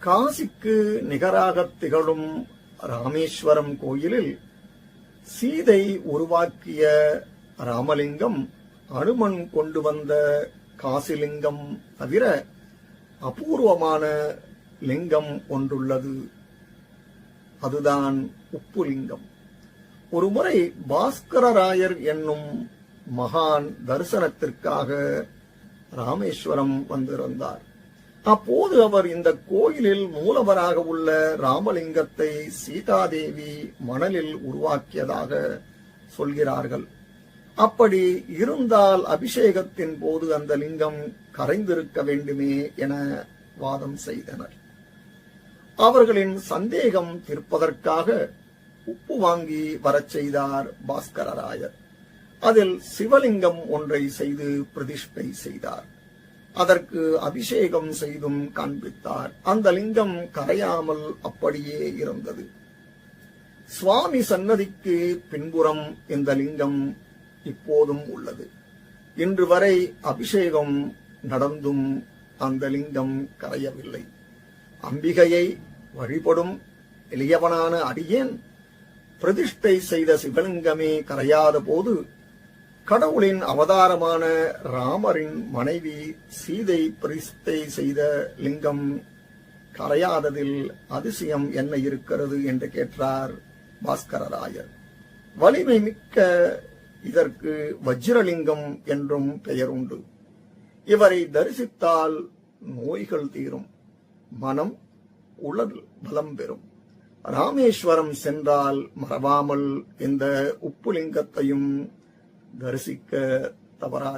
காசிக்கு நிகராக திகழும் ராமேஸ்வரம் கோயிலில் சீதை உருவாக்கிய ராமலிங்கம் அனுமன் கொண்டு வந்த காசிலிங்கம் தவிர அபூர்வமான லிங்கம் ஒன்றுள்ளது. அதுதான் உப்புலிங்கம். ஒருமுறை பாஸ்கரராயர் என்னும் மகான் தரிசனத்திற்காக ராமேஸ்வரம் வந்திருந்தார். அப்போது அவர் இந்த கோயிலில் மூலவராக உள்ள ராமலிங்கத்தை சீதாதேவி மணலில் உருவாக்கியதாக சொல்கிறார்கள். அப்படி இருந்தால் அபிஷேகத்தின் போது அந்த லிங்கம் கரைந்திருக்க வேண்டுமே என வாதம் செய்தனர். அவர்களின் சந்தேகம் தீர்ப்பதற்காக உப்பு வாங்கி வரச் செய்தார் பாஸ்கரராயர். அதில் சிவலிங்கம் ஒன்றை செய்து பிரதிஷ்டை செய்தார். அதற்கு அபிஷேகம் செய்தும் காண்பித்தார். அந்த லிங்கம் கரையாமல் அப்படியே இருந்தது. சுவாமி சன்னதிக்கு பின்புறம் இந்த லிங்கம் இப்போதும் உள்ளது. இன்று வரை அபிஷேகம் நடந்தும் அந்த லிங்கம் கரையவில்லை. அம்பிகையை வழிபடும் எளியவனான அடியேன் பிரதிஷ்டை செய்த சிவலிங்கமே கரையாத போது கடவுளின் அவதாரமான ராமரின் மனைவி சீதை பிரதிஷ்டை செய்த லிங்கம் கரையாததில் அதிசயம் என்ன இருக்கிறது என்று கேட்டார் பாஸ்கரராயர். வலிமை மிக்க இதற்கு வஜ்ரலிங்கம் என்றும் பெயர் உண்டு. இவரை தரிசித்தால் நோய்கள் தீரும். மனம் உடல் பலம் பெறும். ராமேஸ்வரம் சென்றால் மறவாமல் இந்த உப்புலிங்கத்தையும் घर सिख तबरा